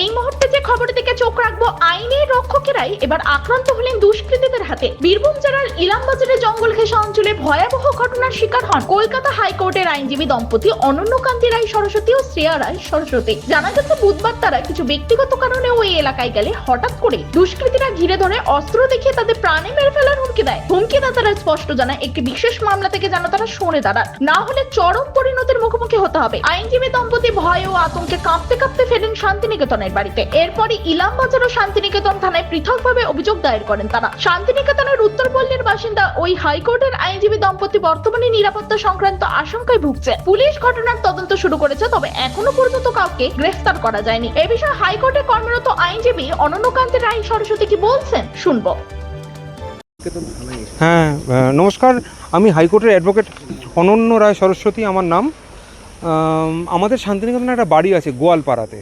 এই মুহূর্তে যে খবর দিকে চোখ রাখব, আইনের রক্ষকেরাই এবার আক্রান্ত হলেন দুষ্কৃতীদের হাতে। বীরভূম জেলার ইলামবাজারের জঙ্গল ঘেঁষা অঞ্চলে ভয়াবহ ঘটনার শিকার হন কলকাতা হাইকোর্টের আইনজীবী দম্পতি অনন্য কান্তি রায় সরস্বতী ও শ্রেয়া রায় সরস্বতী। জানা গেছে, বুধবার তারা কিছু ব্যক্তিগত কারণে ওই এলাকায় গেলে হঠাৎ করে দুষ্কৃতীরা ঘিরে ধরে অস্ত্র দেখিয়ে তাদের প্রাণে মেরে ফেলার হুমকি দেয়। হুমকি দাতারা স্পষ্ট জানায়, একটি বিশেষ মামলা থেকে যেন তারা সরে দাঁড়ান। না হলে চরম পরিণতির মুখোমুখি হতে হবে। আইনজীবী দম্পতি ভয় ও আতঙ্কে কাঁপতে কাঁপতে ফেলেন ফেরেন শান্তিনিকেতনের বাড়িতে। এরপরই ইলামবাজার ও শান্তিনিকেতন থানায় পৃথকভাবে অভিযোগ দায়ের করেন তারা। শান্তিনিকেতনের উত্তরপল্লীর বাসিন্দা ওই হাইকোর্টের আইনজীবী দম্পতি বর্তমানে নিরাপত্তা সংক্রান্ত আশঙ্কায় ভুগছে। পুলিশ ঘটনার তদন্ত শুরু করেছে, তবে এখনও পর্যন্ত কাউকে গ্রেফতার করা যায়নি। এ বিষয়ে হাইকোর্টে কর্মরত আইনজীবী অনন্যকান্তি রায় সরস্বতী কি বলছেন? শুনব। হ্যাঁ নমস্কার। আমি হাইকোর্টের অ্যাডভোকেট অনন্য রায় সরস্বতী, আমার নাম। আমাদের শান্তিনিকেতনে একটা বাড়ি আছে গোয়ালপাড়াতে।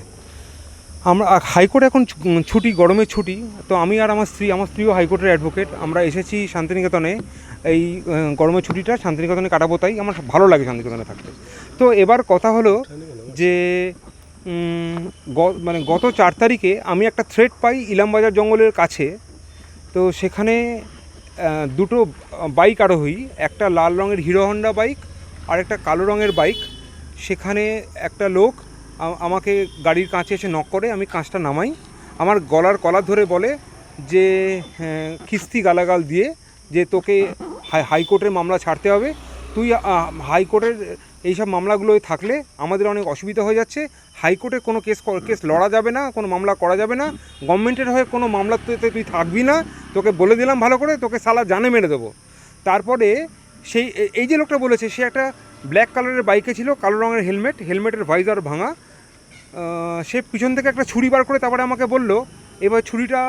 আমরা হাইকোর্ট এখন ছুটি, গরমের ছুটি, তো আমি আর আমার স্ত্রী, আমার স্ত্রীও হাইকোর্টের অ্যাডভোকেট, আমরা এসেছি শান্তিনিকেতনে, এই গরমের ছুটিটা শান্তিনিকেতনে কাটাবো তাই, আমার ভালো লাগে শান্তিনিকেতনে থাকতে। তো এবার কথা হলো যে মানে গত চার তারিখে আমি একটা থ্রেড পাই ইলামবাজার জঙ্গলের কাছে, তো সেখানে দুটো বাইক আরোহী একটা লাল রঙের হিরো হন্ডা বাইক আর একটা কালো রঙের বাইক। সেখানে একটা লোক আমাকে গাড়ির কাছে এসে নক করে আমি কাঁচটা নামাই। আমার গলার কলার ধরে বলে যে হ্যাঁ, কিস্তি গালাগাল দিয়ে যে তোকে হাই হাইকোর্টের মামলা ছাড়তে হবে। তুই হাইকোর্টের এইসব মামলাগুলোয় থাকলে আমাদের অনেক অসুবিধা হয়ে যাচ্ছে। হাইকোর্টে কোনো কেস কেস লড়া যাবে না কোনো মামলা করা যাবে না। গভর্নমেন্টের হয়ে কোনো মামলা তুই থাকবি না। তোকে বলে দিলাম ভালো করে তোকে সালা জানে মেরে দেবো। তারপরে সেই এই যে লোকটা বলেছে সে একটা ব্ল্যাক কালারের বাইকে ছিল কালো রঙের হেলমেট হেলমেটের ভাইজার ভাঙা। সে পিছন থেকে একটা ছুরি বার করে তারপরে আমাকে বলল, এবার ছুরিটা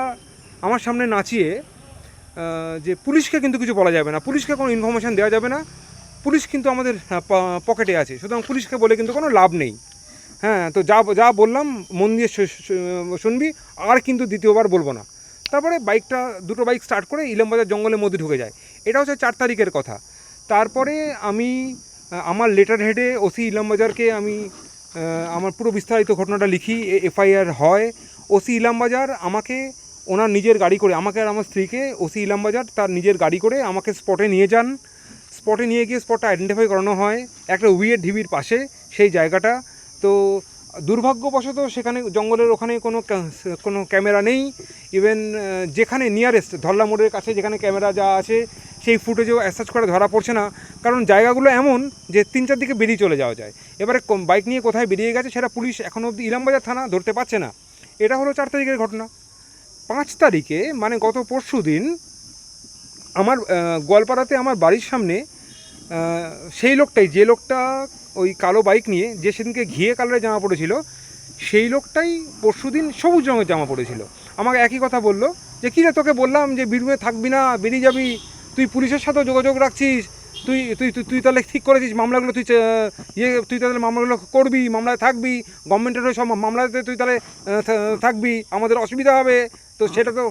আমার সামনে নাচিয়ে যে পুলিশকে কিন্তু কিছু বলা যাবে না। পুলিশকে কোনো ইনফরমেশান দেওয়া যাবে না। পুলিশ কিন্তু আমাদের পকেটে আছে। সুতরাং পুলিশকে বলে কিন্তু কোনো লাভ নেই। হ্যাঁ তো যা যা বললাম, মন দিয়ে শুনবি, আর কিন্তু দ্বিতীয়বার বলব না। তারপরে বাইকটা, দুটো বাইক স্টার্ট করে ইলামবাজার জঙ্গলের মধ্যে ঢুকে যায়। এটা হচ্ছে চার তারিখের কথা। তারপরে আমি আমার লেটার হেডে ওসি ইলামবাজারকে আমি আমার পুরো বিস্তারিত ঘটনাটা লিখি এফআইআর হয়। ওসি ইলামবাজার আমাকে ওনার নিজের গাড়ি করে, আমাকে আর আমার স্ত্রীকে ওসি ইলামবাজার তার নিজের গাড়ি করে আমাকে স্পটে নিয়ে যান। স্পটে নিয়ে গিয়ে স্পটটা আইডেন্টিফাই করানো হয় একটা উইয়ের ঢিবির পাশে, সেই জায়গাটা। তো দুর্ভাগ্যবশত সেখানে জঙ্গলের ওখানে কোনো কোনো ক্যামেরা নেই। ইভেন যেখানে নিয়ারেস্ট ধল্লা মোড়ের কাছে যেখানে ক্যামেরা যা আছে সেই ফুটেজও অ্যাসার্চ করে ধরা পড়ছে না। কারণ জায়গাগুলো এমন যে তিন, চার দিকে বেরিয়ে চলে যাওয়া যায়। এবারে বাইক নিয়ে কোথায় বেরিয়ে গেছে সেটা পুলিশ এখনও অবধি ইলামবাজার থানা ধরতে পারছে না। এটা হলো চার তারিখের ঘটনা। পাঁচ তারিখে মানে গত পরশু দিন, আমার গোয়ালপাড়াতে আমার বাড়ির সামনে সেই লোকটাই, যে লোকটা ওই কালো বাইক নিয়ে, যে সেদিনকে ঘিয়ে কালারের জামা পড়েছিল, সেই লোকটাই পরশু দিন সবুজ রঙের জামা পড়েছিল। আমাকে একই কথা বলল যে কী রে তোকে বললাম যে, বীরভূমে থাকবি না, বেরিয়ে যাবি? তুই পুলিশের সাথেও যোগাযোগ রাখছিস তুই তুই তুই তাহলে ঠিক করেছিস মামলাগুলো তুই ইয়ে তুই তাহলে মামলাগুলো করবি মামলায় থাকবি গভর্নমেন্টের সব মামলাতে তুই তাহলে থাকবি আমাদের অসুবিধা হবে তো সেটা তো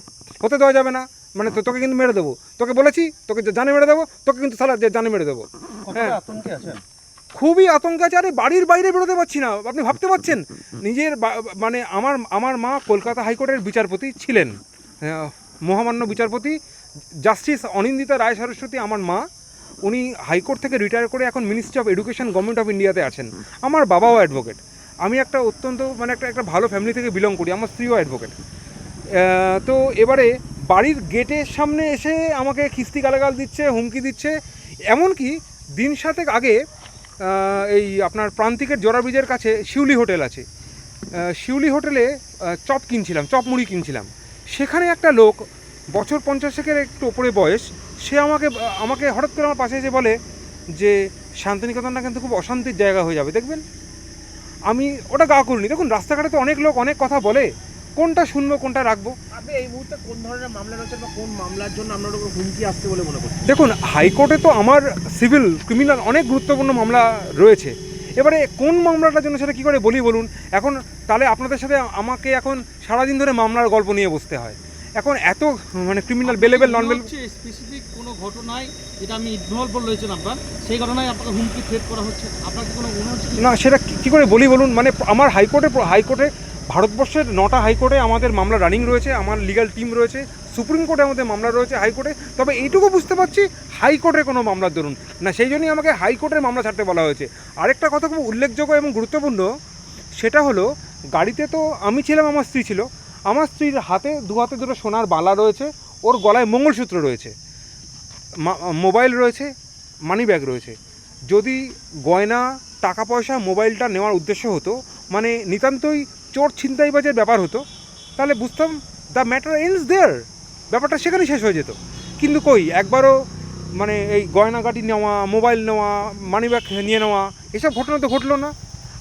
হতে দেওয়া যাবে না মানে তোকে কিন্তু মেরে দেবো তোকে বলেছি তোকে জানে মেরে দেবো তোকে কিন্তু সালা জানে মেরে দেবো হ্যাঁ। খুবই আতঙ্ক আছে আরে বাড়ির বাইরে বেরোতে পারছি না আপনি ভাবতে পারছেন? নিজের মানে আমার আমার মা কলকাতা হাইকোর্টের বিচারপতি ছিলেন মহামান্য বিচারপতি জাস্টিস অনিন্দিতা রায় সরস্বতী আমার মা, উনি হাইকোর্ট থেকে রিটায়ার করে এখন ministry of education government of ইন্ডিয়াতে আছেন। আমার বাবাও অ্যাডভোকেট আমি একটা অত্যন্ত মানে একটা একটা ভালো ফ্যামিলি থেকে বিলং করি, আমার স্ত্রীও অ্যাডভোকেট তো এবারে বাড়ির গেটের সামনে এসে আমাকে খিস্তি গালাগাল দিচ্ছে, হুমকি দিচ্ছে। এমনকি দিন সাতেক আগে এই আপনার প্রান্তিকের জোড়া ব্রিজের কাছে শিউলি হোটেল আছে। শিউলি হোটেলে চপ কিনছিলাম, চপ মুড়ি কিনছিলাম। সেখানে একটা লোক বছর পঞ্চাশেকের একটু ওপরে বয়স সে আমাকে আমাকে হঠাৎ করে আমার পাশে এসে বলে যে শান্তিনিকেতনটা কিন্তু খুব অশান্তির জায়গা হয়ে যাবে দেখবেন? আমি ওটা গা করিনি দেখুন রাস্তাঘাটে তো অনেক লোক অনেক কথা বলে কোনটা শুনব কোনটা রাখব? আপনি এই মুহূর্তে কোন ধরনের মামলা রয়েছে বা কোন মামলার জন্য আপনার উপর হুমকি আসছে বলে মনে করছেন? দেখুন হাইকোর্টে তো আমার সিভিল ক্রিমিনাল অনেক গুরুত্বপূর্ণ মামলা রয়েছে। এবারে কোন মামলাটার জন্য সেটা কী করে বলি বলুন? এখন তাহলে আপনাদের সাথে আমাকে এখন সারাদিন ধরে মামলার গল্প নিয়ে বসতে হয়। এখন এত মানে criminal bailable non bail specific কোনো ঘটনায় যেটা আমি ইনভলভ রয়েছেন আপনার সেই ঘটনায় আপনাকে হুমকি থ্রেট করা হচ্ছে। আপনার কোনো মনে হচ্ছে না সেটা কি- করে বলি বলুন? মানে আমার হাইকোর্টে হাইকোর্টে ভারতবর্ষের নটা হাইকোর্টে আমাদের মামলা রানিং রয়েছে আমার লিগ্যাল টিম রয়েছে সুপ্রিম কোর্টে আমাদের মামলা রয়েছে হাইকোর্টে। তবে এইটুকু বুঝতে পারছি হাইকোর্টের কোনো মামলার ধরুন। না সেই জন্যই আমাকে হাইকোর্টের মামলা ছাড়তে বলা হয়েছে। আরেকটা কথা খুব উল্লেখযোগ্য এবং গুরুত্বপূর্ণ সেটা হলো গাড়িতে তো আমি ছিলাম আমার স্ত্রী ছিল। আমার স্ত্রীর হাতে, দু হাতে দুটো সোনার বালা রয়েছে, ওর গলায় মঙ্গলসূত্র রয়েছে মোবাইল রয়েছে মানি ব্যাগ রয়েছে। যদি গয়না টাকা পয়সা মোবাইলটা নেওয়ার উদ্দেশ্য হতো মানে নিতান্তই চোর ছিনতাইবাজের ব্যাপার হতো, তাহলে বুঝতাম দ্য ম্যাটার এন্ডস দেয়ার ব্যাপারটা সেখানেই শেষ হয়ে যেত। কিন্তু কই, একবারও মানে এই গয়নাগাটি নেওয়া, মোবাইল নেওয়া মানি ব্যাগ নিয়ে নেওয়া, এসব ঘটনা তো ঘটলো না।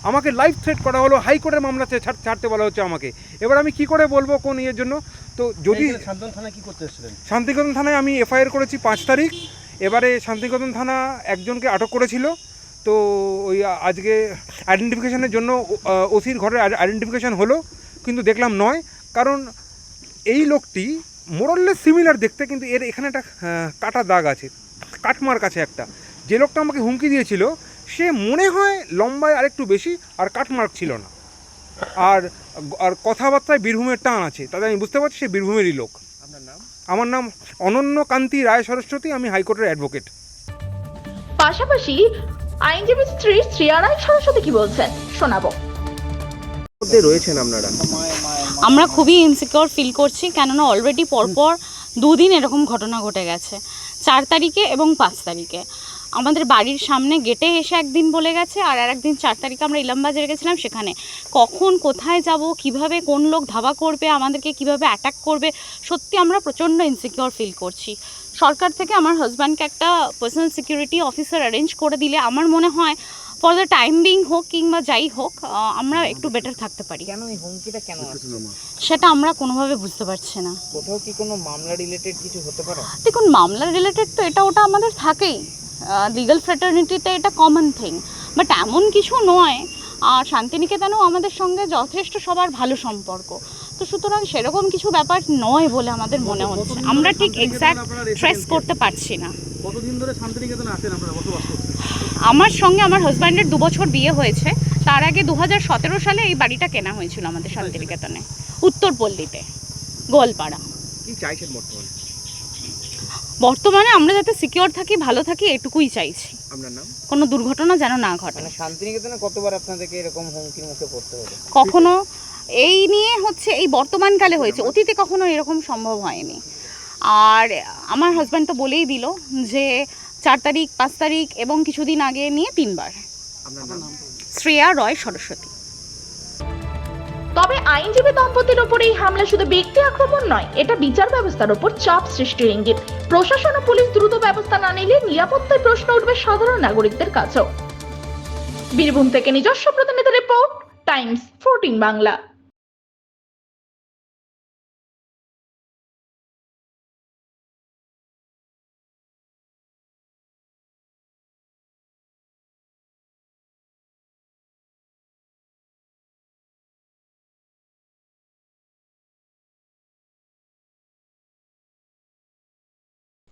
আমাকে লাইফ থ্রেট করা হলো হাইকোর্টের মামলাতে ছাড়- ছাড়তে বলা হচ্ছে আমাকে। এবার আমি কি করে বলব কোন ইয়ের জন্য? তো যদি থানায় কি করতে এসেছিলেন? শান্তিনিকেতন থানায় আমি এফআইআর করেছি পাঁচ তারিখ। এবারে শান্তিনিকেতন থানা একজনকে আটক করেছিল। তো ওই আজকে আইডেন্টিফিকেশনের জন্য ওসির ঘরের আইডেন্টিফিকেশন হলো কিন্তু দেখলাম নয়। কারণ এই লোকটি মোরললে সিমিলার দেখতে কিন্তু এর এখানে একটা কাটা দাগ আছে কাটমার কাছে একটা। যে লোকটা আমাকে হুমকি দিয়েছিল সে মনে হয় লম্বায় আরেকটু বেশি আর কাটমার্ক ছিল না। আর আর কথাবার্তায় বীরভূমের টান আছে তাতে আমি বুঝতে পারছি সে বীরভূমেরই লোক। আমার নাম অনন্য কান্তি রায় সরস্বতী আমি হাইকোর্টের অ্যাডভোকেট। পাশাপাশি আইনজীবী স্ত্রী শ্রেয়া রায় সরস্বতী কি বলছেন? শোনাবো। মধ্যে রয়েছেন আপনারা? আমরা খুবই ইনসিকিওর ফিল করছি কেননা অলরেডি পরপর দুদিন এরকম ঘটনা ঘটে গেছে চার তারিখে এবং পাঁচ তারিখে। আমাদের বাড়ির সামনে গেটে এসে একদিন বলে গেছে আর আর একদিন চার তারিখে আমরা ইলামবাজারে গেছিলাম সেখানে কখন কোথায় যাব কীভাবে কোন লোক ধাবা করবে আমাদেরকে কীভাবে অ্যাটাক করবে সত্যি আমরা প্রচণ্ড ইনসিকিওর ফিল করছি। সরকার থেকে আমার হাজব্যান্ডকে একটা পার্সোনাল সিকিউরিটি অফিসার অ্যারেঞ্জ করে দিলে আমার মনে হয় ফর দ্য টাইম বিং হোক কিংবা যাই হোক আমরা একটু বেটার থাকতে পারি। কেন এই হুমকিটা কেন সেটা আমরা কোনোভাবে বুঝতে পারছি না। কোথাও কি কোনো মামলা রিলেটেড কিছু হতে পারে? দেখুন মামলা রিলেটেড তো এটা ওটা আমাদের থাকেই। লিগাল ফ্রেটার্নিটিতে এটা কমন থিং বাট এমন কিছু নয় আর শান্তিনিকেতনেও আমাদের সঙ্গে যথেষ্ট সবার ভালো সম্পর্ক। তো সুতরাং সেরকম কিছু ব্যাপার নয় বলে আমাদের মনে হচ্ছে। আমরা ঠিক এক্স্যাক্ট ট্রেস করতে পারছি না। কতদিন ধরে শান্তিনিকেতনে আসেন আপনারা বসবাস করছেন? আমার সঙ্গে আমার হাজব্যান্ডের দু বছর বিয়ে হয়েছে। তার আগে দু হাজার সতেরো সালে এই বাড়িটা কেনা হয়েছিল আমাদের শান্তিনিকেতনে। উত্তরপল্লীতে গোয়ালপাড়া। কি চাইছেন বর্তমানে? বর্তমানে আমরা যাতে সিকিওর থাকি ভালো থাকি এটুকুই চাইছি। আপনার নাম? কোনো দুর্ঘটনা যেন না ঘটে। মানে শান্তিনিকেতনে কতবার আপনাদেরকে এরকম হুমকির মুখে পড়তে হলো কখনো এই নিয়ে হচ্ছে এই বর্তমানকালে হয়েছে অতীতে কখনো এরকম সম্ভব হয়নি। আর আমার হাজব্যান্ড তো বলেই দিল যে চার তারিখ পাঁচ তারিখ এবং কিছুদিন আগে নিয়ে তিনবার। আপনার নাম? শ্রেয়া রয় সরস্বতী। তবে আইনজীবী দম্পতির ওপর এই হামলা শুধু ব্যক্তি আক্রমণ নয় এটা বিচার ব্যবস্থার ওপর চাপ সৃষ্টির ইঙ্গিত। প্রশাসন ও পুলিশ দ্রুত ব্যবস্থা না নিলে নিরাপত্তায় প্রশ্ন উঠবে সাধারণ নাগরিকদের কাছেও। বীরভূম থেকে নিজস্ব প্রতিনিধি রিপোর্ট, টাইমস, ফোরটিন বাংলা।